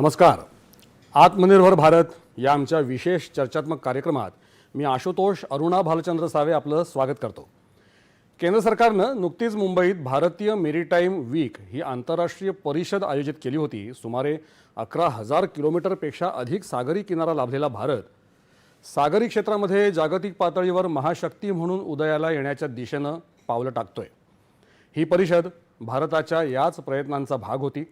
नमस्कार. आत्मनिर्भर भारत या आमच्या विशेष चर्चात्मक कार्यक्रमात मी आशुतोष अरुणा भालचंद्र सावे आपलं स्वागत करतो. केंद्र सरकारनं नुकतीच मुंबईत भारतीय मेरीटाईम वीक ही आंतरराष्ट्रीय परिषद आयोजित केली होती. सुमारे अकरा हजार किलोमीटरपेक्षा अधिक सागरी किनारा लाभलेला भारत. सागरी क्षेत्रामध्ये जागतिक पातळीवर महाशक्ती म्हणून उदयाला येण्याच्या दिशेनं पावलं टाकतोय. ही परिषद भारताच्या याच प्रयत्नांचा भाग होती.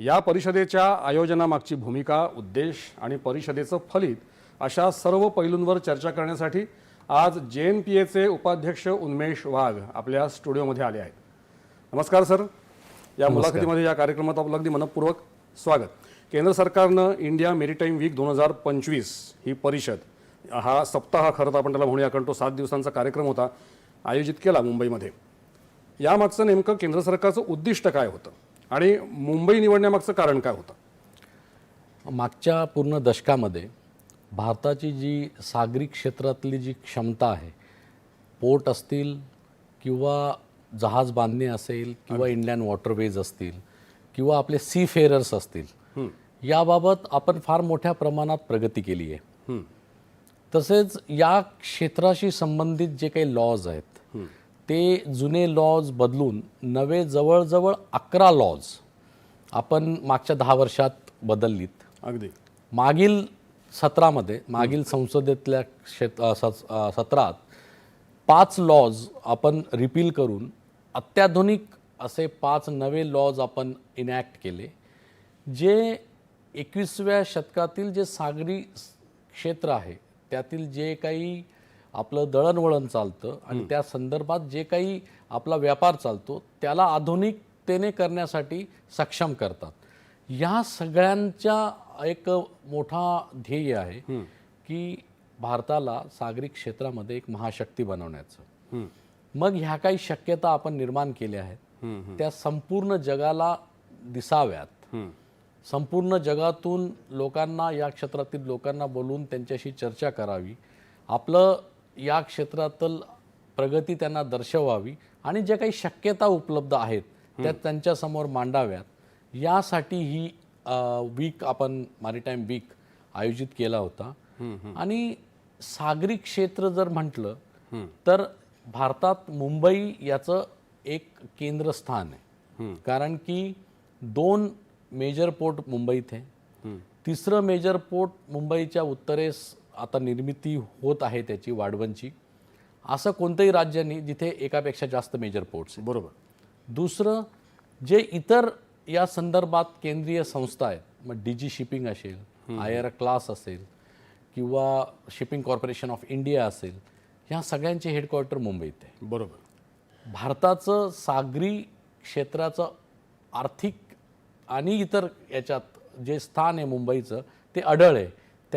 या परिषदेच्या आयोजनामागची भूमिका उद्देश आणि परिषदेचं फलित अशा सर्व पैलूंवर चर्चा करण्यासाठी आज जे एन पी एचे उपाध्यक्ष उन्मेष वाघ आपल्या स्टुडिओमध्ये आले आहेत. नमस्कार सर. या मुलाखतीमध्ये या कार्यक्रमात आपलं अगदी मनपूर्वक स्वागत. केंद्र सरकारनं इंडिया मेरीटाईम वीक दोन हजार पंचवीस ही परिषद हा सप्ताह खरं तर आपण त्याला म्हणूया कारण तो सात दिवसांचा कार्यक्रम होता आयोजित केला मुंबईमध्ये. यामागचं नेमकं केंद्र सरकारचं उद्दिष्ट काय होतं? आणि मुंबई निवडण्यामागचं कारण काय होतं? मागच्या पूर्ण दशकामध्ये भारताची जी सागरी क्षेत्रातली जी क्षमता आहे पोर्ट असतील किंवा जहाज बांधणी असेल किंवा इंडियन वॉटरवेज असतील किंवा आपले सी फेरर्स असतील याबाबत आपण फार मोठ्या प्रमाणात प्रगती केली आहे. तसेच या क्षेत्राशी संबंधित जे काही लॉज आहेत ते जुने लॉज बदलून नवे जवळजवळ अकरा लॉज आपण मागच्या दहा वर्षात बदललीत. अगदी. मागील सत्रामध्ये मागील संसदेतल्या क्षेत्र सत्रात पाच लॉज आपण रिपील करून अत्याधुनिक असे पाच नवे लॉज आपण इनॅक्ट केले जे एकविसव्या शतकातील जे सागरी क्षेत्र आहे त्यातील जे काही आपलं दळणवळण चालतं आणि त्या संदर्भात जे काही आपला व्यापार चालतो त्याला आधुनिकतेने करण्यासाठी सक्षम करतात. या सगळ्यांच्या एक मोठा ध्येय आहे की भारताला सागरी क्षेत्रामध्ये एक महाशक्ती बनवण्याचं. मग ह्या काही शक्यता आपण निर्माण केल्या आहेत. त्या संपूर्ण जगाला दिसाव्यात. संपूर्ण जगातून लोकांना या क्षेत्रातील लोकांना बोलून त्यांच्याशी चर्चा करावी. आपलं या क्षेत्रातील प्रगती त्यांना दर्शवावी आणि ज्या काही शक्यता उपलब्ध आहेत त्या त्यांच्यासमोर मांडाव्यात. यासाठी ही वीक आपण मॅरिटाईम वीक आयोजित केला होता. आणि सागरी क्षेत्र जर म्हटलं तर भारतात मुंबई याचं एक केंद्रस्थान आहे. कारण की दोन मेजर पोर्ट मुंबईत आहे. तिसरं मेजर पोर्ट मुंबईच्या उत्तरेस आता निर्मिती होत आहे त्याची वाढवणची. असं कोणतंही राज्य नाही जिथे एकापेक्षा जास्त मेजर पोर्ट्स बरोबर. दुसरं जे इतर या संदर्भात केंद्रीय संस्था आहेत मग डी जी शिपिंग असेल आय आर क्लास असेल किंवा शिपिंग कॉर्पोरेशन ऑफ इंडिया असेल ह्या सगळ्यांचे हेडक्वार्टर मुंबईत आहे. बरोबर. भारताचं सागरी क्षेत्राचं आर्थिक आणि इतर याच्यात जे स्थान आहे मुंबईचं ते अडळ आहे.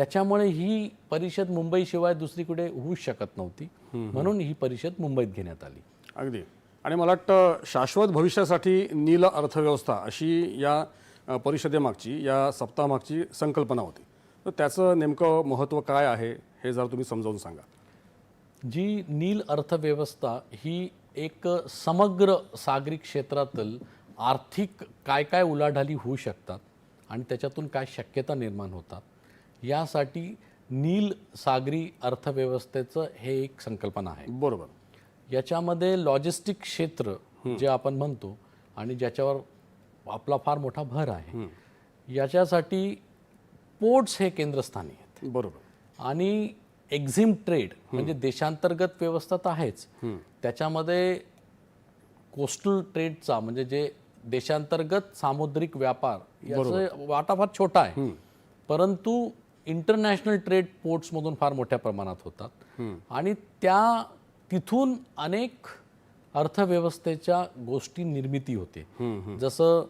त्याच्यामुळे ही परिषद मुंबईशिवाय दुसरीकडे होऊच शकत नव्हती. म्हणून ही परिषद मुंबईत घेण्यात आली. अगदी. आणि मला वाटतं शाश्वत भविष्यासाठी नील अर्थव्यवस्था अशी या परिषदेमागची या सप्ताहामागची संकल्पना होती. तर त्याचं नेमकं महत्त्व काय आहे हे जरा तुम्ही समजावून सांगा. जी नील अर्थव्यवस्था ही एक समग्र सागरी क्षेत्रातील आर्थिक काय काय उलाढाली होऊ शकतात आणि त्याच्यातून काय शक्यता निर्माण होतात यासाठी नील सागरी अर्थव्यवस्थेचं हे एक संकल्पना आहे. बरोबर. याच्यामध्ये लॉजिस्टिक क्षेत्र जे आपण म्हणतो आणि ज्याच्यावर आपला फार मोठा भर आहे. याच्यासाठी पोर्ट्स हे केंद्रस्थानी आहेत. बरोबर. आणि एक्झिम ट्रेड म्हणजे देशांतर्गत व्यवस्था तर आहेच. त्याच्यामध्ये कोस्टल ट्रेडचा म्हणजे जे देशांतर्गत सामुद्रिक व्यापार याचा वाटा फार छोटा आहे. परंतु इंटरनॅशनल ट्रेड पोर्ट्समधून फार मोठ्या प्रमाणात होतात. आणि त्या तिथून अनेक अर्थव्यवस्थेच्या गोष्टी निर्मिती होते. जसं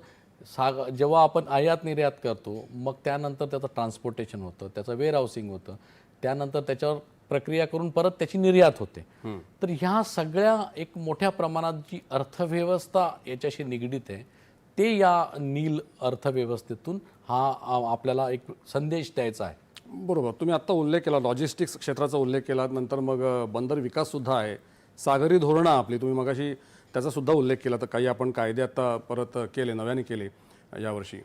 साग जेव्हा आपण आयात निर्यात करतो मग त्यानंतर त्याचं ट्रान्सपोर्टेशन होतं त्याचं वेअर हाऊसिंग होतं त्यानंतर त्याच्यावर प्रक्रिया करून परत त्याची निर्यात होते. तर ह्या सगळ्या एक मोठ्या प्रमाणात जी अर्थव्यवस्था याच्याशी निगडीत आहे ते या नील अर्थव्यवस्थेतून हा आपल्याला एक संदेश द्यायचा आहे. बरोबर. तुम्ही आत्ता उल्लेख केला लॉजिस्टिक्स क्षेत्राचा उल्लेख केला नंतर मग बंदर विकाससुद्धा आहे. सागरी धोरणं आपली तुम्ही मगाशी त्याचा सुद्धा उल्लेख केला तर काही आपण कायदे आता परत केले नव्याने केले यावर्षी.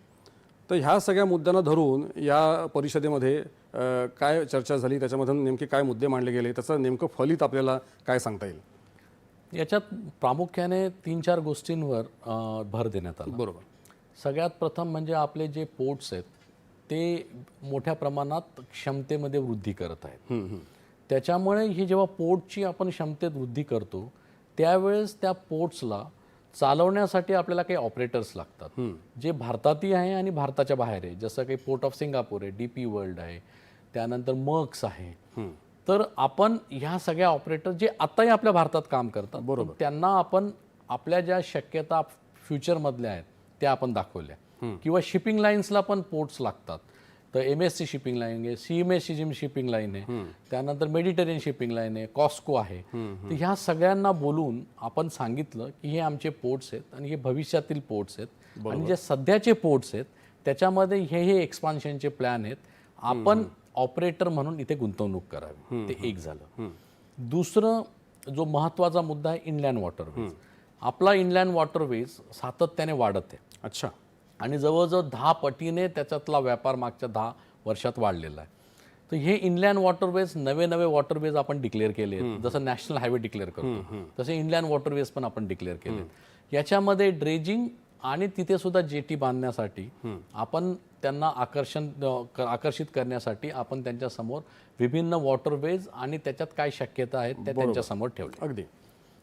तर ह्या सगळ्या मुद्द्यांना धरून या परिषदेमध्ये काय चर्चा झाली त्याच्यामधून नेमके काय मुद्दे मांडले गेले त्याचं नेमकं फलित आपल्याला काय सांगता येईल? याच्यात प्रामुख्याने तीन चार गोष्टींवर भर देण्यात आला. बरोबर. सगळ्यात प्रथम म्हणजे आपले जे पोर्ट्स आहेत ते मोठ्या प्रमाणात क्षमतेमध्ये वृद्धी करत आहेत. त्याच्यामुळे ही जेव्हा पोर्टची आपण क्षमतेत वृद्धी करतो त्यावेळेस त्या पोर्ट्सला चालवण्यासाठी आपल्याला काही ऑपरेटर्स लागतात. जे भारतातही आहे आणि भारताच्या बाहेर आहे. जसं काही पोर्ट ऑफ सिंगापूर आहे डी पी वर्ल्ड आहे त्यानंतर मर्क्स आहे. तर आपण ह्या सगळ्या ऑपरेटर जे आताही आपल्या भारतात काम करतात बरोबर. त्यांना आपण आपल्या ज्या शक्यता फ्युचरमधल्या आहेत त्या आपण दाखवल्या. किंवा शिपिंग लाईन्सला पण पोर्ट्स लागतात. तर M S C shipping line आहे C M S C shipping line आहे त्यानंतर मेडिटेरियन शिपिंग लाईन आहे कॉस्को आहे. तर ह्या सगळ्यांना बोलून आपण सांगितलं की हे आमचे पोर्ट्स आहेत आणि हे भविष्यातील पोर्ट्स आहेत. आणि जे सध्याचे पोर्ट्स आहेत त्याच्यामध्ये हे हे एक्सपान्शनचे प्लॅन आहेत. आपण ऑपरेटर म्हणून इथे गुंतवणूक करावी. ते एक झालं. दुसरं जो महत्त्वाचा मुद्दा आहे इनलँड वॉटरवेज आपला इनलँड वॉटरवेज सातत्याने वाढत आहे. अच्छा. आणि जवळजवळ दहा पटीने त्याच्यातला व्यापार मागच्या दहा वर्षात वाढलेला आहे. तर हे इनलँड वॉटरवेज नवे नवे वॉटरवेज आपण डिक्लेअर केले जसं नॅशनल हायवे डिक्लेअर करतो. तसे इनलँड वॉटरवेज पण आपण डिक्लेअर केले. याच्यामध्ये ड्रेजिंग आणि तिथे सुद्धा जेटी बांधण्यासाठी आपण त्यांना आकर्षण आकर्षित करण्यासाठी आपण त्यांच्यासमोर विभिन्न वॉटरवेज आणि त्याच्यात काय शक्यता आहेत त्या त्यांच्यासमोर ठेवल्या अगदी.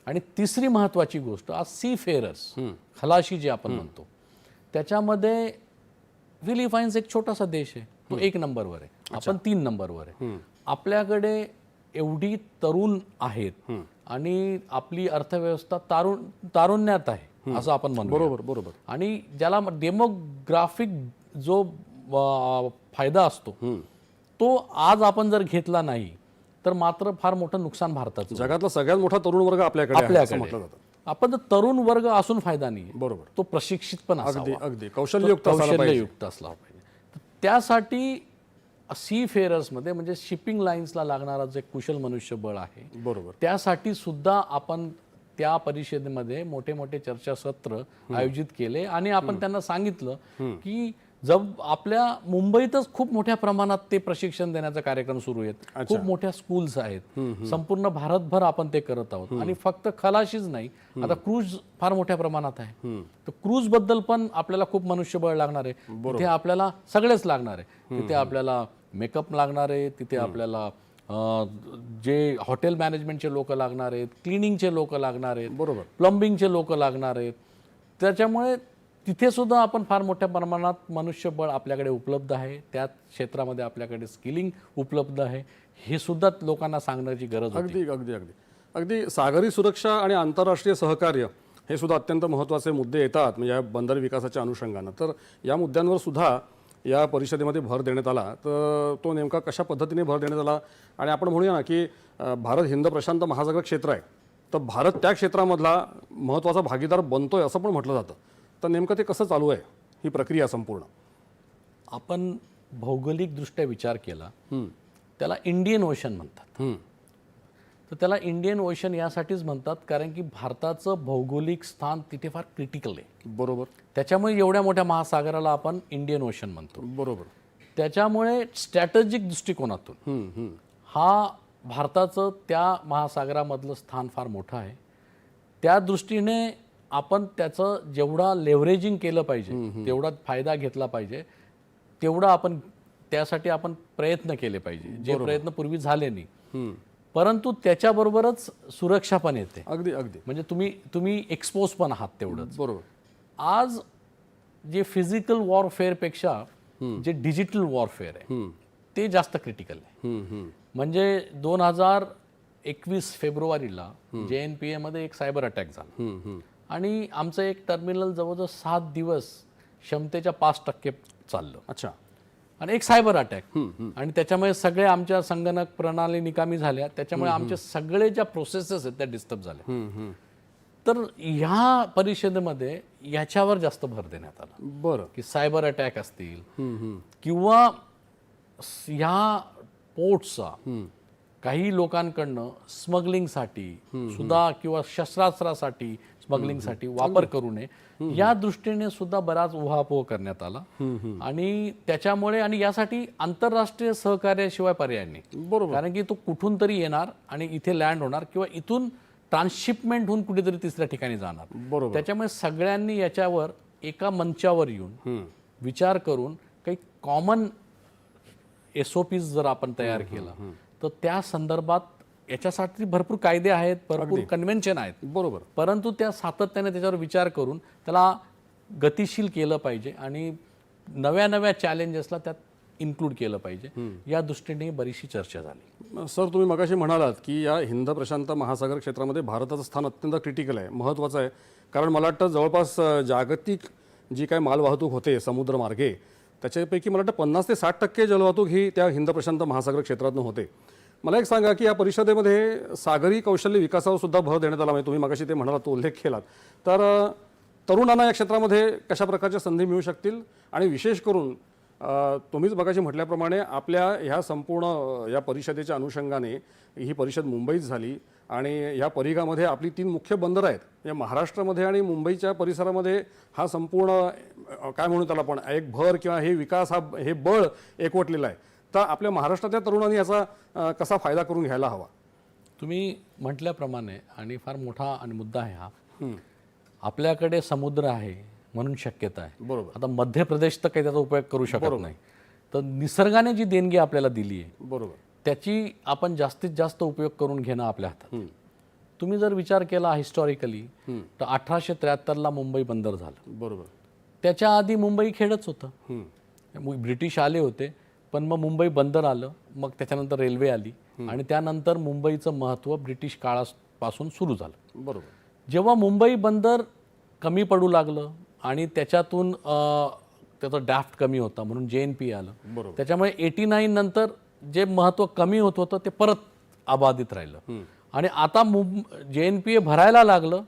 आणि तिसरी महत्वाची गोष्ट आज सी फेरर्स खलाशी जे आपण म्हणतो त्याच्यामध्ये फिलिपाईन्स एक छोटासा देश आहे तो एक नंबरवर आहे. आपण तीन नंबरवर आहे. आपल्याकडे एवढी तरुण आहेत आणि आपली अर्थव्यवस्था तारुण तारुण्यात आहे असं आपण म्हणू बरोबर बरोबर. आणि ज्याला डेमोग्राफिक जो फायदा असतो तो आज आपण जर घेतला नाही तर मात्र फार मोठं नुकसान भारताचं. जगातला सगळ्यात मोठा तरुण वर्ग आपल्याकडे आपल्याकडे. म्हटलं जातं. आपण जर तरुण वर्ग असून फायदा नाही बरोबर. तो प्रशिक्षित पण अगदी असावा. अगदी कौशल्ययुक्त असायला पाहिजे. कौशल्ययुक्त असला पाहिजे. तर त्यासाठी सी फेरर्समध्ये म्हणजे शिपिंग लाईन्सला लागणारा जे कुशल मनुष्यबळ आहे बरोबर. त्यासाठी सुद्धा आपण त्या परिषदेमध्ये मोठे मोठे चर्चासत्र आयोजित केले. आणि आपण त्यांना सांगितलं की जब आपल्या मुंबईतच खूप मोठ्या प्रमाणात ते प्रशिक्षण देण्याचा कार्यक्रम सुरू आहेत. खूप मोठ्या स्कूल्स आहेत. संपूर्ण भारतभर आपण ते करत आहोत. आणि फक्त खलाशीच नाही आता क्रूज फार मोठ्या प्रमाणात आहे. तर क्रूजबद्दल पण आपल्याला खूप मनुष्यबळ लागणार आहे. तिथे आपल्याला सगळेच लागणार आहे. तिथे आपल्याला मेकअप लागणार आहे. तिथे आपल्याला जे हॉटेल मॅनेजमेंटचे लोक लागणार आहेत क्लिनिंगचे लोक लागणार आहेत बरोबर. प्लंबिंगचे लोक लागणार आहेत. त्याच्यामुळे तिथे सुद्धा आपण फार मोठ्या प्रमाणात मनुष्यबळ आपल्याकडे उपलब्ध आहे. त्या क्षेत्रामध्ये आपल्याकडे स्किलिंग उपलब्ध आहे. हे सुद्धा लोकांना सांगण्याची गरज अगदी अगदी अगदी. अगदी सागरी सुरक्षा आणि आंतरराष्ट्रीय सहकार्य हे सुद्धा अत्यंत महत्त्वाचे मुद्दे येतात म्हणजे या बंदर विकासाच्या अनुषंगानं. तर या मुद्द्यांवर सुद्धा या परिषदेमध्ये भर देण्यात आला. तर तो नेमका कशा पद्धतीने भर देण्यात आला? आणि आपण म्हणूया ना की भारत हिंद प्रशांत महासागर क्षेत्र आहे. तर भारत त्या क्षेत्रामधला महत्त्वाचा भागीदार बनतोय असं पण म्हटलं जातं. तर नेमकं ते कसं चालू आहे? ही प्रक्रिया संपूर्ण. आपण भौगोलिकदृष्ट्या विचार केला त्याला इंडियन ओशन म्हणतात. तर त्याला इंडियन ओशन यासाठीच म्हणतात कारण की भारताचं भौगोलिक स्थान तिथे फार क्रिटिकल आहे. बरोबर. त्याच्यामुळे एवढ्या मोठ्या महासागराला आपण इंडियन ओशन म्हणतो. बरोबर. त्याच्यामुळे स्ट्रॅटेजिक दृष्टिकोनातून. हा भारताचं त्या महासागरामधलं स्थान फार मोठं आहे. त्या दृष्टीने आपण त्याचं जेवढा लेव्हरेजिंग केलं पाहिजे तेवढा फायदा घेतला पाहिजे तेवढा आपण त्यासाठी आपण प्रयत्न केले पाहिजे. जे प्रयत्न पूर्वी झाले नाही. परंतु त्याच्याबरोबरच सुरक्षा पण येते. अगदी अगदी. म्हणजे तुम्ही तुम्ही एक्सपोज पण आहात तेवढंच. बरोबर. आज जे फिजिकल वॉरफेअरपेक्षा जे डिजिटल वॉरफेअर आहे ते जास्त क्रिटिकल आहे. म्हणजे दोन हजार एकवीस फेब्रुवारीला जे एन पी एमध्ये एक सायबर अटॅक झाला. आणि आमचं एक टर्मिनल जवळजवळ सात दिवस क्षमतेच्या पाच टक्के चाललं. अच्छा. आणि एक सायबर अटॅक आणि त्याच्यामुळे सगळे आमच्या संगणक प्रणाली निकामी झाल्या. त्याच्यामुळे आमचे सगळे ज्या प्रोसेसेस आहेत त्या डिस्टर्ब झाल्या. तर ह्या परिषदेमध्ये याच्यावर जास्त भर देण्यात आला. बरं. की सायबर अटॅक असतील. किंवा ह्या पोर्टचा काही लोकांकडनं स्मगलिंगसाठी सुद्धा किंवा शस्त्रास्त्रासाठी स्मगलिंगसाठी वापर करू नये. या दृष्टीने सुद्धा बराच उहापोह करण्यात आला. आणि त्याच्यामुळे आणि यासाठी आंतरराष्ट्रीय सहकार्याशिवाय पर्याय नाही. बरोबर. कारण की तो कुठून तरी येणार आणि इथे लँड होणार किंवा इथून ट्रान्सशिपमेंट होऊन कुठेतरी तिसऱ्या ठिकाणी जाणार. बरोबर. त्याच्यामुळे सगळ्यांनी याच्यावर एका मंचावर येऊन विचार करून काही कॉमन एस ओ पीज जर आपण तयार केला तर त्या संदर्भात याच्यासाठी भरपूर कायदे आहेत भरपूर कन्व्हेन्शन आहेत. बरोबर. परंतु त्या सातत्याने त्याच्यावर विचार करून त्याला गतिशील केलं पाहिजे आणि नव्या नव्या चॅलेंजेसला त्यात इन्क्लूड केलं पाहिजे. या दृष्टीने बरीचशी चर्चा झाली. सर तुम्ही मगाशी म्हणालात की या हिंद प्रशांत महासागर क्षेत्रामध्ये भारताचं स्थान अत्यंत क्रिटिकल आहे महत्त्वाचं आहे. कारण मला वाटतं जवळपास जागतिक जी काय मालवाहतूक होते समुद्रमार्गे त्याच्यापैकी मला वाटतं पन्नास ते साठ टक्के जलवाहतूक ही त्या हिंद प्रशांत महासागर क्षेत्रातून होते. मला एक सांगा की या परिषदेमध्ये सागरी कौशल्य विकासावर सुद्धा भर देण्यात आला म्हणजे तुम्ही मगाशी ते म्हणालात तो उल्लेख केलात. तर तरुणांना या क्षेत्रामध्ये कशा प्रकारच्या संधी मिळू शकतील? आणि विशेष करून तुम्हीच मगाशी म्हटल्याप्रमाणे आपल्या ह्या संपूर्ण या परिषदेच्या अनुषंगाने ही परिषद मुंबईत झाली आणि ह्या परिघामध्ये आपली तीन मुख्य बंदरं आहेत. या महाराष्ट्रामध्ये आणि मुंबईच्या परिसरामध्ये हा संपूर्ण काय म्हणू त्याला आपण एक भर किंवा हे विकास हा हे बळ एकवटलेलं आहे. तर आपल्या महाराष्ट्रातल्या तरुणांनी याचा कसा फायदा करून घ्यायला हवा? तुम्ही म्हटल्याप्रमाणे आणि फार मोठा आणि मुद्दा आहे हा आपल्याकडे समुद्र आहे म्हणून शक्यता आहे. बरोबर. आता मध्य प्रदेश तर काही त्याचा उपयोग करू शकत नाही. तर निसर्गाने जी देणगी आपल्याला दिली आहे बरोबर. त्याची आपण जास्तीत जास्त उपयोग करून घेणं आपल्या हातात. तुम्ही जर विचार केला हिस्टॉरिकली तर अठराशे त्र्याहत्तरला मुंबई बंदर झालं. बरोबर. त्याच्या आधी मुंबई खेडच होतं. ब्रिटिश आले होते. पण मग मुंबई बंदर आलं मग त्याच्यानंतर रेल्वे आली आणि त्यानंतर मुंबईचं महत्त्व ब्रिटिश काळापासून सुरू झालं. बरोबर. जेव्हा मुंबई बंदर कमी पडू लागलं आणि त्याच्यातून त्याचं ड्राफ्ट कमी होता म्हणून जे एन पी आलं बरोबर. त्याच्यामुळे एटी नाईन नंतर जे महत्त्व कमी होत होतं ते परत अबाधित राहिलं. आणि आता मुं जे एन पी ए भरायला लागलं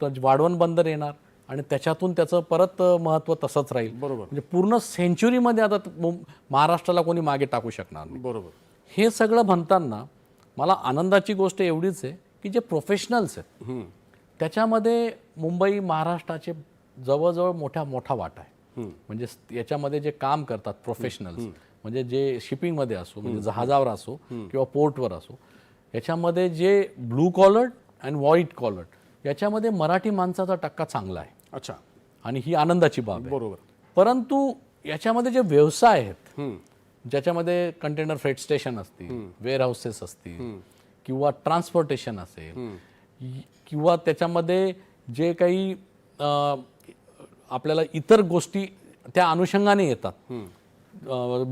तर वाढवण बंदर येणार. आणि त्याच्यातून त्याचं परत महत्त्व तसंच राहील. बरोबर. म्हणजे पूर्ण सेंच्युरीमध्ये आता महाराष्ट्राला कोणी मागे टाकू शकणार नाही. बरोबर. हे सगळं म्हणताना मला आनंदाची गोष्ट एवढीच आहे की जे प्रोफेशनल्स आहेत. त्याच्यामध्ये मुंबई महाराष्ट्राचे जवळजवळ मोठ्या मोठा वाटा आहे. म्हणजे याच्यामध्ये जे काम करतात प्रोफेशनल्स म्हणजे जे शिपिंगमध्ये असो म्हणजे जहाजावर असो किंवा पोर्टवर असो याच्यामध्ये जे blue collared and white collared याच्यामध्ये मराठी माणसाचा टक्का चांगला आहे. अच्छा. आणि ही आनंदाची बाब आहे. बरोबर. परंतु याच्यामध्ये जे व्यवसाय आहेत. ज्याच्यामध्ये कंटेनर फ्रेट स्टेशन असतील वेअर हाऊसेस असतील किंवा ट्रान्सपोर्टेशन असेल किंवा त्याच्यामध्ये जे काही आपल्याला इतर गोष्टी त्या अनुषंगाने येतात.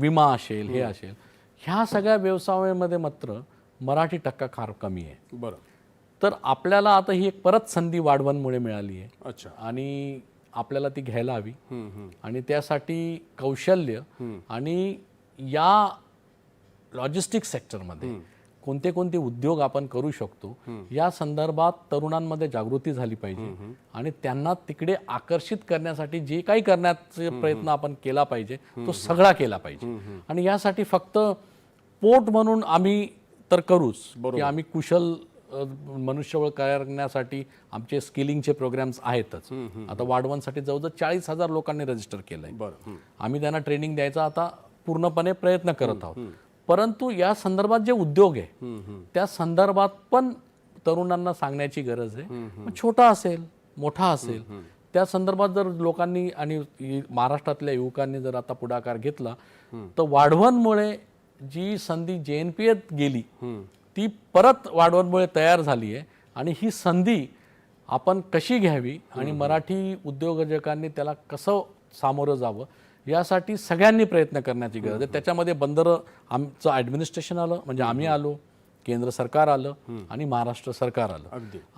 विमा असेल हे असेल ह्या सगळ्या व्यवसायामध्ये मात्र मराठी टक्का फार कमी आहे. बरं. तर आपल्याला आता ही एक परत संधी वाढवणमुळे मिळाली आहे. अच्छा. आणि आपल्याला ती घ्यायला हवी. आणि त्यासाठी कौशल्य आणि या लॉजिस्टिक सेक्टरमध्ये कोणते कोणते उद्योग आपण करू शकतो या संदर्भात तरुणांमध्ये जागृती झाली पाहिजे. आणि त्यांना तिकडे आकर्षित करण्यासाठी जे काही करण्याचे प्रयत्न आपण केला पाहिजे तो सगळा केला पाहिजे. आणि यासाठी फक्त पोट म्हणून आम्ही तर करूच की आम्ही कुशल मनुष्यबळ करण्यासाठी आमचे स्किलिंगचे प्रोग्राम्स आहेतच. आता वाढवणसाठी जवळजवळ चाळीस हजार लोकांनी रजिस्टर बरं हम्म. आम्ही त्यांना ट्रेनिंग द्यायचा आता पूर्णपणे प्रयत्न करत आहोत. परंतु या संदर्भात जे उद्योग आहे त्या संदर्भात पण तरुणांना सांगण्याची गरज आहे. छोटा असेल मोठा असेल त्या संदर्भात जर लोकांनी आणि महाराष्ट्रातल्या युवकांनी जर आता पुढाकार घेतला तर वाढवणमुळे जी संधी जे एन पी एत गेली ती परत वाढवणमुळे तयार झाली आहे. आणि ही संधी आपण कशी घ्यावी आणि मराठी उद्योजकांनी त्याला कसं सामोरं जावं यासाठी सगळ्यांनी प्रयत्न करण्याची गरज आहे. त्याच्यामध्ये बंदरं आमचं ॲडमिनिस्ट्रेशन आलं म्हणजे आम्ही आलो केंद्र सरकार आलं आणि महाराष्ट्र सरकार आलं.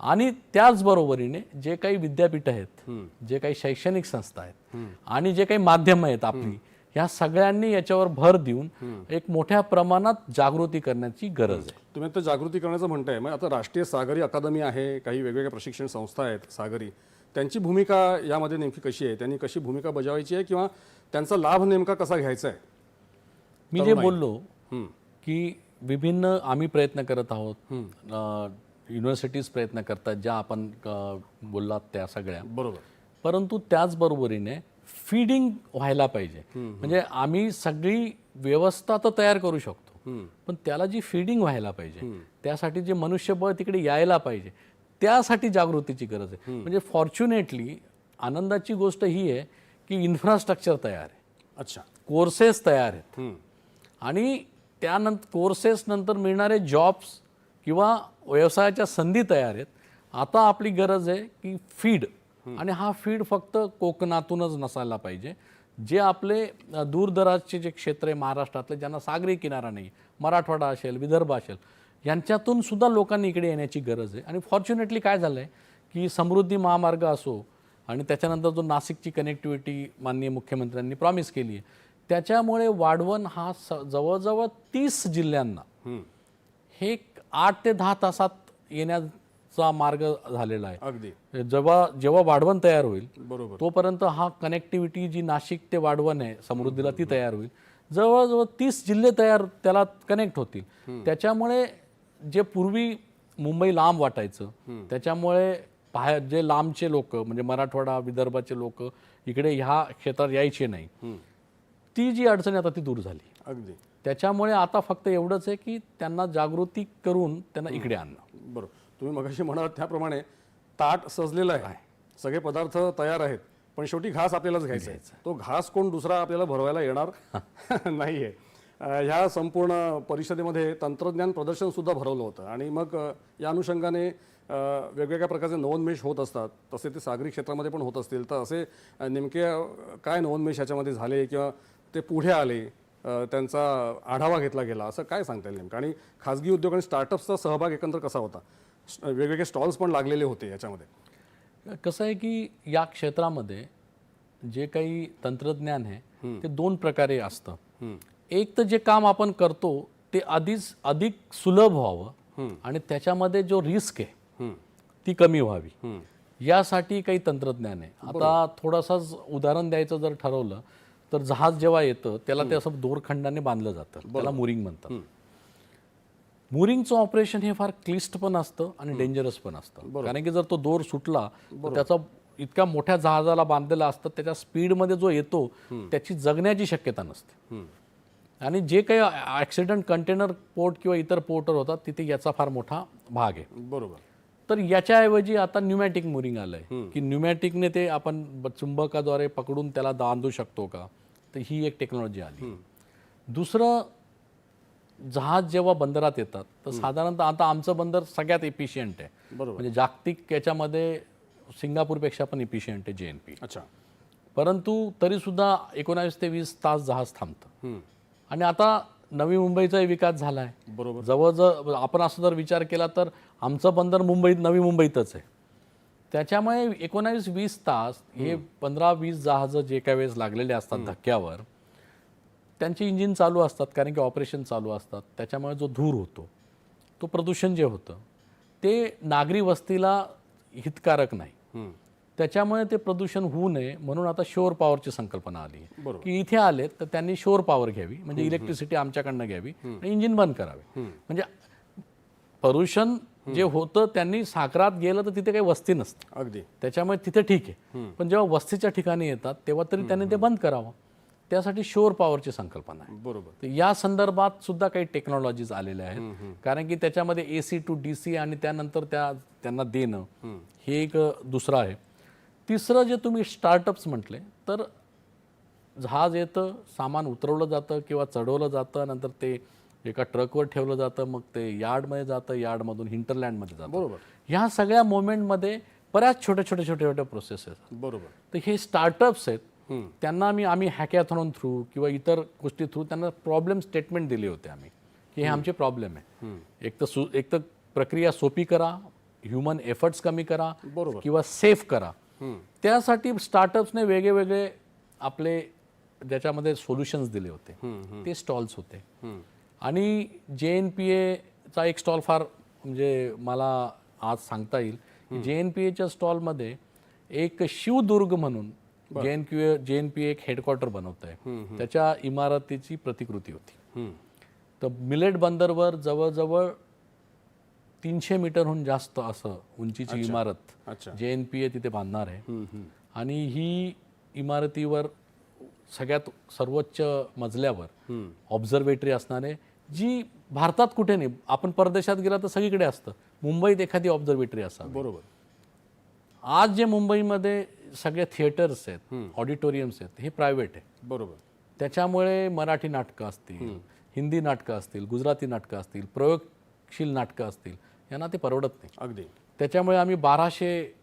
आणि त्याचबरोबरीने जे काही विद्यापीठ आहेत जे काही शैक्षणिक संस्था आहेत आणि जे काही माध्यम आहेत आपली ह्या सगळ्यांनी याच्यावर भर देऊन एक मोठ्या प्रमाणात जागृती करण्याची गरज आहे. तुम्ही आता जागृती करण्याचं म्हणताय. मग आता राष्ट्रीय सागरी अकादमी आहे काही वेगवेगळ्या प्रशिक्षण संस्था आहेत सागरी. त्यांची भूमिका यामध्ये नेमकी कशी आहे? त्यांनी कशी भूमिका बजावायची आहे किंवा त्यांचा लाभ नेमका कसा घ्यायचा आहे? मी जे बोललो. की विभिन्न आम्ही प्रयत्न करत आहोत. युनिव्हर्सिटीज प्रयत्न करतात ज्या आपण बोललात त्या सगळ्या. बरोबर. परंतु त्याचबरोबरीने फीडिंग व्हायला पाहिजे. म्हणजे आम्ही सगळी व्यवस्था तर तयार करू शकतो. पण त्याला जी फीडिंग व्हायला पाहिजे त्यासाठी जे मनुष्यबळ तिकडे यायला पाहिजे त्यासाठी जागृतीची गरज आहे. म्हणजे फॉर्च्युनेटली आनंदाची गोष्ट ही आहे की इन्फ्रास्ट्रक्चर तयार आहे. अच्छा. कोर्सेस तयार आहेत. आणि त्यानंतर कोर्सेस नंतर मिळणारे जॉब्स किंवा व्यवसायाच्या संधी तयार आहेत. आता आपली गरज आहे की फीड आणि हा फीड फक्त कोकणातूनच नसायला पाहिजे जे आपले दूरदराजचे जे क्षेत्र आहे महाराष्ट्रातले ज्यांना सागरी किनारा नाही मराठवाडा असेल विदर्भ असेल यांच्यातून सुद्धा लोकांनी इकडे येण्याची गरज आहे आणि फॉर्च्युनेटली काय झालं आहे की समृद्धी महामार्ग असो आणि त्याच्यानंतर जो नाशिकची कनेक्टिव्हिटी माननीय मुख्यमंत्र्यांनी प्रॉमिस केली आहे त्याच्यामुळे वाढवण हा स जवळजवळ तीस जिल्ह्यांना. हे आठ ते दहा तासात येण्याचा मार्ग झालेला आहे. अगदी. जेव्हा जेव्हा वाढवण तयार होईल बरोबर. तोपर्यंत हा कनेक्टिव्हिटी जी नाशिक ते वाढवण आहे समृद्धीला ती तयार होईल. जवळजवळ तीस जिल्हे तयार त्याला कनेक्ट होतील. त्याच्यामुळे जे पूर्वी मुंबई लांब वाटायचं त्याच्यामुळे बाहेर जे लांबचे लोक म्हणजे मराठवाडा विदर्भाचे लोक इकडे ह्या क्षेत्रात यायचे नाही. ती जी अडचण आता ती दूर झाली. अगदी. त्याच्यामुळे आता फक्त एवढंच आहे की त्यांना जागृती करून त्यांना इकडे आणणं. बरोबर. तुम्ही मगाशी म्हणालात त्याप्रमाणे ताट सजलेलं आहे. सगळे पदार्थ तयार आहेत पण शेवटी घास आपल्यालाच घ्यायचा आहे. तो घास कोण दुसरा आपल्याला भरवायला येणार? नाही आहे ह्या संपूर्ण परिषदेमध्ये तंत्रज्ञान प्रदर्शन सुद्धा भरवलं होतं. आणि मग या अनुषंगाने वेगवेगळ्या प्रकारचे नवोन्मेष होत असतात. तसे ते सागरी क्षेत्रामध्ये पण होत असतील. तर असे नेमके काय नवोन्मेष याच्यामध्ये झाले किंवा ते पुढे आले? त्यांचा आढावा घेतला गेला. असं काय सांगता येईल नेमकं? आणि खाजगी उद्योग आणि स्टार्टअप्सचा सहभाग एकंदर कसा होता? वेगवेगळे स्टॉल्स पण लागलेले होते याच्यामध्ये. कसं आहे की या क्षेत्रामध्ये जे काही तंत्रज्ञान आहे ते दोन प्रकारे असतं. एक तर जे काम आपण करतो ते आधीच अधिक सुलभ व्हावं आणि त्याच्यामध्ये जो रिस्क आहे ती कमी व्हावी. यासाठी काही तंत्रज्ञान आहे. आता थोडासाच उदाहरण द्यायचं जर ठरवलं तर जहाज जेव्हा येतं त्याला ते असं दोरखंडाने बांधलं जातं. त्याला मुरिंग म्हणतात. मुरिंगचं ऑपरेशन हे फार क्लिष्ट पण असतं आणि डेंजरस पण असतं. कारण की जर तो दोर सुटला तर त्याचा इतक्या मोठ्या जहाजाला बांधलेला असतं त्याच्या स्पीडमध्ये जो येतो त्याची जगण्याची शक्यता नसते. आणि जे काही ॲक्सिडेंट कंटेनर पोर्ट किंवा इतर पोर्टर होतात तिथे याचा फार मोठा भाग आहे. बरोबर. तर याच्याऐवजी आता न्यूमॅटिक मुरिंग आलंय. की न्यूमॅटिकने ते आपण चुंबकाद्वारे पकडून त्याला बांधू शकतो का? तर ही एक टेक्नॉलॉजी आली. दुसरं जहाज जेव्हा बंदरात येतात तर साधारणतः आता आमचं बंदर सगळ्यात एफिशियंट आहे. बरोबर. म्हणजे जागतिक याच्यामध्ये सिंगापूरपेक्षा पण इफिशियंट आहे जे एन पी अच्छा. परंतु तरीसुद्धा एकोणावीस ते वीस तास जहाज थांबतं. आणि आता नवी मुंबईचाही विकास झाला आहे बरोबर. जवळजवळ आपण असं जर विचार केला तर आमचं बंदर मुंबईत नवी मुंबईतच आहे. त्याच्यामुळे एकोणावीस वीस तास हे पंधरा वीस जहाजं जे काही वेळेस लागलेले असतात धक्क्यावर त्यांची इंजिन चालू असतात कारण की ऑपरेशन चालू असतात. त्याच्यामुळे जो धूर होतो तो प्रदूषण जे होतं ते नागरी वस्तीला हितकारक नाही. त्याच्यामुळे ते प्रदूषण होऊ नये म्हणून आता शोर पॉवरची संकल्पना आली. आहे. की इथे आले तर त्यांनी शोर पॉवर घ्यावी म्हणजे इलेक्ट्रिसिटी आमच्याकडनं घ्यावी आणि इंजिन बंद करावे. म्हणजे प्रदूषण जे होतं त्यांनी सागरात गेलं तर तिथे काही वस्ती नसते. अगदी. त्याच्यामुळे तिथे ठीक आहे. पण जेव्हा वस्तीच्या ठिकाणी येतात तेव्हा तरी त्यांनी ते बंद करावं. त्यासाठी शोर पॉवरची संकल्पना आहे. बरोबर. तर या संदर्भात सुद्धा काही टेक्नॉलॉजीज आलेल्या आहेत. कारण की त्याच्यामध्ये A C to D C आणि त्यानंतर त्या त्यांना देणं हे एक दुसरं आहे. तिसरं जे तुम्ही स्टार्टअप्स म्हटले तर जहाज येतं सामान उतरवलं जातं किंवा चढवलं जातं नंतर ते एका ट्रकवर ठेवलं जातं मग ते यार्डमध्ये जातं यार्डमधून हिंटरलँडमध्ये जातं. बरोबर. ह्या सगळ्या मोमेंटमध्ये बऱ्याच छोट्या छोट्या छोट्या छोट्या प्रोसेस आहेत. बरोबर. तर हे स्टार्टअप्स आहेत त्यांना मी आम्ही हॅकॅथॉन थ्रू किंवा इतर गोष्टी थ्रू त्यांना प्रॉब्लेम स्टेटमेंट दिले होते आम्ही की हे आमचे प्रॉब्लेम आहे. एक तर सु एक तर प्रक्रिया सोपी करा ह्युमन एफर्ट्स कमी करा बरोबर. किंवा सेफ करा. त्यासाठी स्टार्टअप्सने वेगळे वेगळे आपले ज्याच्यामध्ये सोल्युशन्स दिले होते. ते स्टॉल्स होते. आणि जे एन पी एचा एक स्टॉल फार म्हणजे मला आज सांगता येईल जे एन पी एच्या स्टॉलमध्ये एक शिवदुर्ग म्हणून J N Q J N P एक हेडक्वार्टर बनवत आहे. त्याच्या इमारतीची प्रतिकृती होती. तर मिलेट बंदरवर जवळजवळ तीनशे मीटरहून जास्त असं उंचीची इमारत जे एन पी ए तिथे बांधणार आहे. आणि ही इमारतीवर सगळ्यात सर्वोच्च मजल्यावर ऑब्झर्वेटरी असणार आहे जी भारतात कुठे नाही. आपण परदेशात गेला तर सगळीकडे असतं. मुंबईत एखादी ऑब्झर्वेटरी असावी. बरोबर. आज जे मुंबईमध्ये सगळे थिएटर्स आहेत ऑडिटोरियम्स आहेत हे प्रायव्हेट आहे. बरोबर. त्याच्यामुळे मराठी नाटकं असतील हिंदी नाटकं असतील गुजराती नाटकं असतील प्रयोगशील नाटकं असतील यांना ते परवडत नाही. अगदी. त्याच्यामुळे आम्ही बाराशे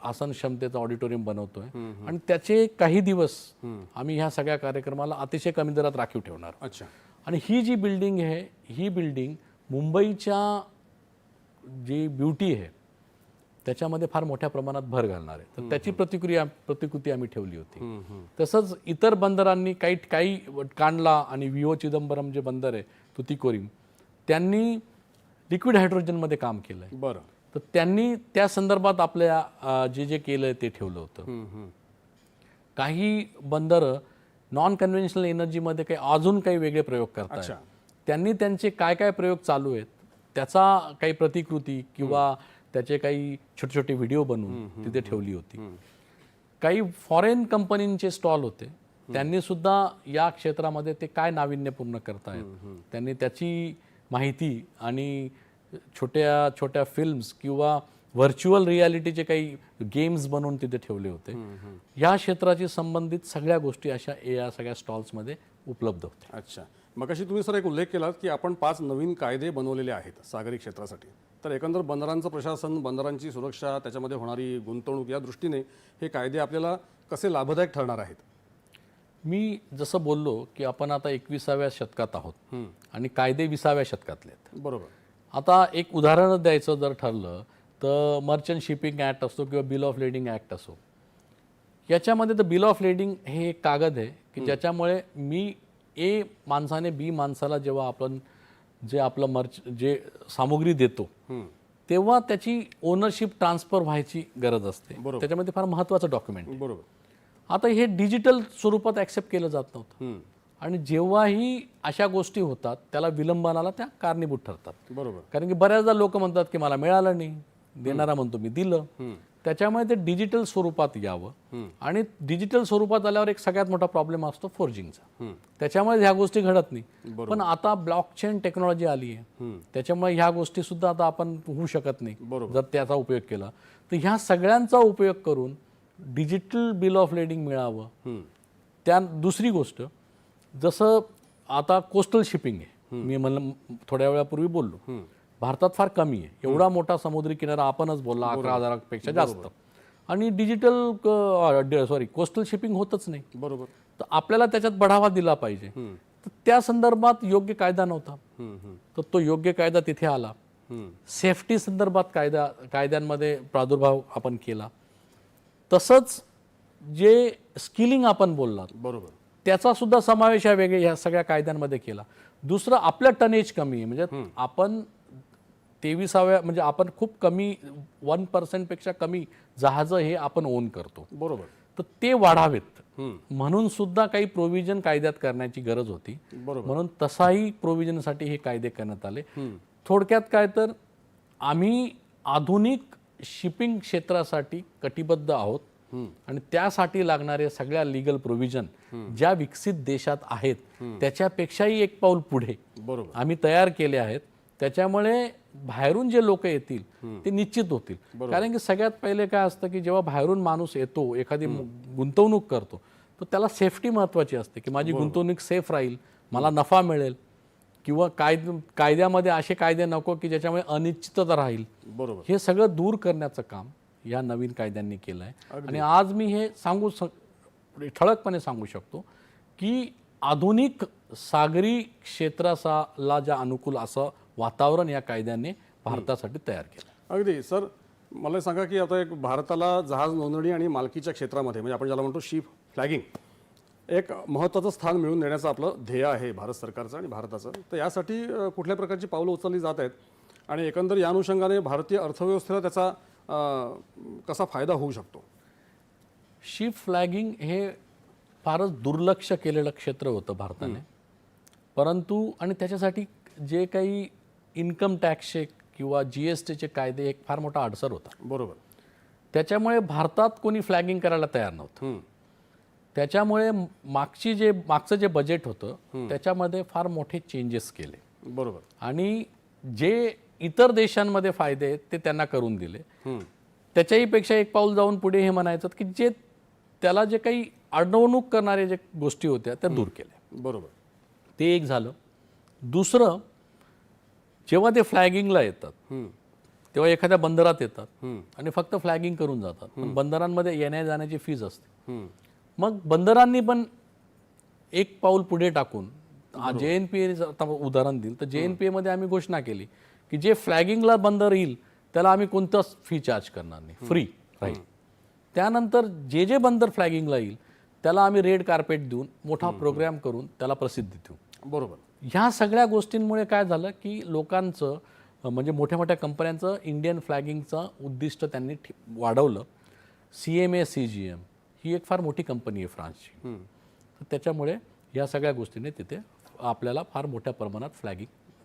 आसन क्षमतेचं ऑडिटोरियम बनवतोय आणि त्याचे काही दिवस आम्ही ह्या सगळ्या कार्यक्रमाला अतिशय कमी दरात राखीव ठेवणार. अच्छा. आणि ही जी बिल्डिंग आहे ही बिल्डिंग मुंबईच्या जी ब्युटी आहे त्याच्यामध्ये फार मोठ्या प्रमाणात भर घालणार आहे. तर त्याची प्रतिक्रिया प्रतिकृती आम्ही ठेवली होती. तसंच इतर बंदरांनी काही काही कांडला आणि विओ चिदंबरम जे बंदर आहे तुतीकोरीन त्यांनी लिक्विड हायड्रोजनमध्ये काम केलं आहे बरं. तर त्यांनी त्या संदर्भात आपल्या जे जे केलं ते ठेवलं होतं. काही बंदरं नॉन कन्व्हेन्शनल एनर्जीमध्ये काही अजून काही वेगळे प्रयोग करतात. त्यांनी त्यांचे काय काय प्रयोग चालू आहेत त्याचा काही प्रतिकृती किंवा त्याचे काही छोटे छोटे व्हिडिओ बनवून तिथे ठेवली होती. काही फॉरेन कंपनींचे स्टॉल होते. त्यांनी सुद्धा या क्षेत्रामध्ये ते काय नाविन्यपूर्ण करतायत? त्यांनी त्याची माहिती आणि छोट्या छोट्या फिल्म्स किंवा व्हर्च्युअल रियालिटीचे काही गेम्स बनवून तिथे ठेवले होते. या क्षेत्राशी संबंधित सगळ्या गोष्टी अशा या सगळ्या स्टॉल्समध्ये उपलब्ध होत्या. अच्छा. मग अशी तुम्ही सर एक उल्लेख केलात की आपण पाच नवीन कायदे बनवलेले आहेत सागरी क्षेत्रासाठी. तर एकंदर बंदरांचं प्रशासन बंदरांची सुरक्षा त्याच्यामध्ये होणारी गुंतवणूक या दृष्टीने हे कायदे आपल्याला कसे लाभदायक ठरणार आहेत? मी जसं बोललो की आपण आता एकविसाव्या शतकात आहोत आणि कायदे विसाव्या शतकातले आहेत बरोबर. आता एक उदाहरण द्यायचं जर ठरलं तर मर्चंट शिपिंग ॲक्ट असो किंवा बिल ऑफ लेडिंग ॲक्ट असो. याच्यामध्ये तर बिल ऑफ लेडिंग हे एक कागद आहे की ज्याच्यामुळे मी ए माणसाने बी माणसाला जेव्हा आपण जे आपलं मर्च जे सामुग्री देतो तेव्हा त्याची ओनरशिप ट्रान्सफर व्हायची गरज असते. त्याच्यामध्ये फार महत्त्वाचं डॉक्युमेंट बरोबर. आता हे डिजिटल स्वरूपात ॲक्सेप्ट केलं जात नव्हतं. आणि जेव्हाही अशा गोष्टी होतात त्याला विलंबनाला त्या कारणीभूत ठरतात. बरोबर. कारण की बऱ्याचदा लोक म्हणतात की मला मिळालं नाही. देणारा म्हणतो मी दिलं. त्याच्यामुळे ते डिजिटल स्वरूपात यावं. आणि डिजिटल स्वरूपात आल्यावर एक सगळ्यात मोठा प्रॉब्लेम असतो फोर्जिंगचा त्याच्यामुळे ह्या गोष्टी घडत नाही. पण आता ब्लॉकचेन टेक्नॉलॉजी आली आहे. त्याच्यामुळे ह्या गोष्टी सुद्धा आता आपण होऊ शकत नाही. जर त्याचा उपयोग केला. तर ह्या सगळ्यांचा उपयोग करून डिजिटल बिल ऑफ लेडिंग मिळावं. त्या दुसरी गोष्ट जसं आता कोस्टल शिपिंग आहे. मी म्हणलं थोड्या वेळापूर्वी बोललो. भारतात फार कमी आहे. एवढा मोठा समुद्री किनारा आपणच बोलला अकरा हजारापेक्षा जास्त. आणि डिजिटल सॉरी कोस्टल शिपिंग होतच नाही. बरोबर. तर आपल्याला त्याच्यात बढावा दिला पाहिजे. तर त्या संदर्भात योग्य कायदा नव्हता. तर तो योग्य कायदा तिथे आला. सेफ्टी संदर्भात कायदा कायद्यांमध्ये प्रादुर्भाव आपण केला. तसंच जे स्किलिंग आपण बोललात बरोबर. त्याचा सुद्धा समावेश या वेगळ्या ह्या सगळ्या कायद्यांमध्ये केला. दुसरं आपलं टनेज कमी आहे. म्हणजे आपण तेविसाव्या म्हणजे आपण खूप कमी वन पर्सेंटपेक्षा कमी जहाजं हे आपण ओन करतो. बरोबर. तर ते वाढावेत. म्हणून सुद्धा काही प्रोव्हिजन कायद्यात करण्याची गरज होती. बरोबर. म्हणून तसाही प्रोव्हिजनसाठी हे कायदे करण्यात आले. थोडक्यात काय तर आम्ही आधुनिक शिपिंग क्षेत्रासाठी कटिबद्ध आहोत. आणि त्यासाठी लागणारे सगळ्या लिगल प्रोव्हिजन ज्या विकसित देशात आहेत त्याच्यापेक्षाही एक पाऊल पुढे बरोबर. आम्ही तयार केले आहेत. त्याच्यामुळे बाहेरून जे लोक येतील ते निश्चित होतील. कारण की सगळ्यात पहिले काय असतं की जेव्हा बाहेरून माणूस येतो एखादी गुंतवणूक करतो तर त्याला सेफ्टी महत्वाची असते की माझी गुंतवणूक सेफ राहील मला नफा मिळेल किंवा कायद कायद्यामध्ये असे कायदे नको की ज्याच्यामुळे अनिश्चितता राहील. बरोबर. हे सगळं दूर करण्याचं काम या नवीन कायद्यांनी केलं आहे आणि आज मी हे सांगू ठळकपणे सांगू शकतो की आधुनिक सागरी क्षेत्राला ज्या अनुकूल असं वातावरण या कायद्याने भारतासाठी तयार केलं. अगदी. सर मला सांगा की आता एक भारताला जहाज नोंदणी आणि मालकीच्या क्षेत्रामध्ये म्हणजे आपण ज्याला म्हणतो शिप फ्लॅगिंग एक महत्त्वाचं स्थान मिळवून देण्याचं आपलं ध्येय आहे भारत सरकारचं आणि भारताचं. तर यासाठी कुठल्या प्रकारची पावलं उचलली जात आहेत? आणि एकंदर या अनुषंगाने भारतीय अर्थव्यवस्थेला त्याचा कसा फायदा होऊ शकतो? शिप फ्लॅगिंग हे फारच दुर्लक्ष केलेलं क्षेत्र होतं भारताने. परंतु आणि त्याच्यासाठी जे काही इन्कम टॅक्सचे किंवा जी एस टीचे कायदे एक फार मोठा अडसर होता. बरोबर. त्याच्यामुळे भारतात कोणी फ्लॅगिंग करायला तयार नव्हतं. त्याच्यामुळे मागची जे मागचं जे बजेट होतं त्याच्यामध्ये फार मोठे चेंजेस केले. बरोबर. आणि जे इतर देशांमध्ये फायदे आहेत ते त्यांना करून दिले. त्याच्याही पेक्षा एक पाऊल जाऊन पुढे हे म्हणायचं की जे त्याला जे काही अडवणूक करणारे जे गोष्टी होत्या त्या दूर केल्या. बरोबर. ते एक झालं. दुसरं जेव्हा ते फ्लॅगिंगला येतात. तेव्हा एखाद्या बंदरात येतात. आणि फक्त फ्लॅगिंग करून जातात. बंदरांमध्ये येण्या जाण्याची फीज असते. मग बंदरांनी पण एक पाऊल पुढे टाकून जे एन पी उदाहरण देईल तर जे एन पी एमध्ये आम्ही घोषणा केली की जे फ्लॅगिंगला बंदर येईल त्याला आम्ही कोणताच फी चार्ज करणार नाही. फ्री राहील त्यानंतर जे जे बंदर फ्लॅगिंगला येईल त्याला आम्ही रेड कार्पेट देऊन मोठा प्रोग्राम करून त्याला प्रसिद्धी देऊ. बरोबर. ह्या सगळ्या गोष्टींमुळे काय झालं की लोकांचं म्हणजे मोठ्या मोठ्या कंपन्यांचं इंडियन फ्लॅगिंगचं उद्दिष्ट त्यांनी वाढवलं. C M A C G M ही एक फार मोठी कंपनी आहे फ्रान्सची. तर त्याच्यामुळे या सगळ्या गोष्टीने तिथे आपल्याला फार मोठ्या प्रमाणात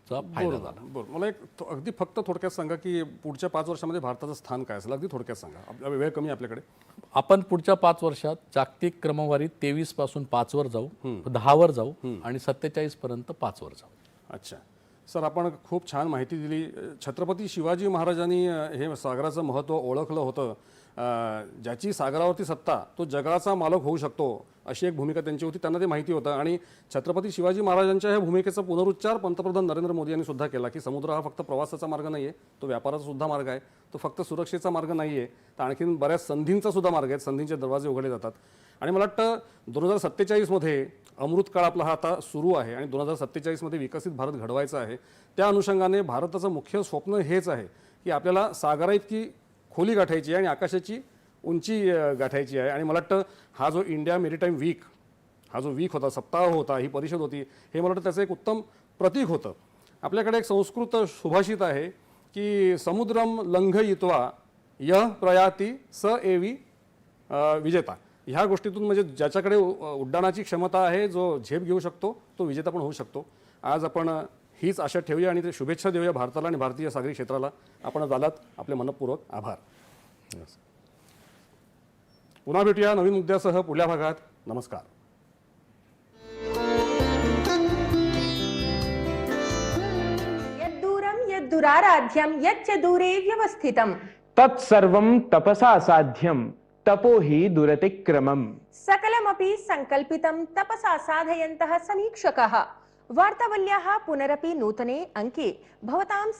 फ्लॅगिंगचा फायदा झाला. बरं मला एक अगदी फक्त थोडक्यात सांगा की पुढच्या पाच वर्षामध्ये भारताचं स्थान काय असेल? अगदी थोडक्यात सांगा. आपला वेळ कमी आपल्याकडे. आपण पुढच्या पाच वर्षात जागतिक क्रमवारीत तेवीसपासून पाचवर जाऊ दहावर जाऊ आणि सत्तेचाळीस पर्यंत पाचवर जाऊ. अच्छा. सर आपण खूप छान माहिती दिली. छत्रपती शिवाजी महाराजांनी हे सागराचं महत्त्व ओळखलं होतं. ज्याची सागरावरती सत्ता तो जगाचा मालक होऊ शकतो अशी एक भूमिका त्यांची होती त्यांना ते माहिती होतं. आणि छत्रपती शिवाजी महाराजांच्या ह्या भूमिकेचा पुनरुच्चार पंतप्रधान नरेंद्र मोदी यांनी सुद्धा केला की समुद्र हा फक्त प्रवासाचा मार्ग नाही आहे तो व्यापाराचा सुद्धा मार्ग आहे तो फक्त सुरक्षेचा मार्ग नाही आहे तर आणखीन बऱ्याच संधींचा सुद्धा मार्ग आहे संधींचे दरवाजे उघडले जातात. आणि मला वाटतं दोन हजार सत्तेचाळीसमध्ये अमृत काळ आपला हा आता सुरू आहे आणि दोन हजार सत्तेचाळीसमध्ये विकसित भारत घडवायचा आहे. त्या अनुषंगाने भारताचं मुख्य स्वप्न हेच आहे की आपल्याला सागरा इतकी खोली गाठायची आहे आणि आकाशाची उंची गाठायची आहे. आणि मला वाटतं हा जो इंडिया मेरीटाईम वीक हा जो वीक होता सप्ताह होता ही परिषद होती हे मला वाटतं त्याचं एक उत्तम प्रतीक होतं. आपल्याकडे एक संस्कृत सुभाषित आहे की समुद्रम लंघयित्वा यह प्रयाती स एवी विजेता. ह्या गोष्टीतून म्हणजे ज्याच्याकडे उ- उड्डाणाची क्षमता आहे जो झेप घेऊ शकतो तो विजेता पण होऊ शकतो. आज आपण हीच आशा ठेवूया आणि ते शुभेच्छा देऊया भारताला आणि भारतीय सागरी क्षेत्राला. आपण झालात आपले मनपूर्वक आभार. पुन्हा भेटूया नवीन मुद्द्यासह पुढल्या भागात. नमस्कार. यद्दूरं यद्दुराराध्यं यच्च दूरे व्यवस्थितम् तत्सर्वं तपसा साध्यं तपो हि दुरतिक्रमम्। सकलमपि सङ्कल्पितं तपसा साधयन्तः समीक्षकः। वार्तावल्याः पुनरपि नूतने अङ्के भवतां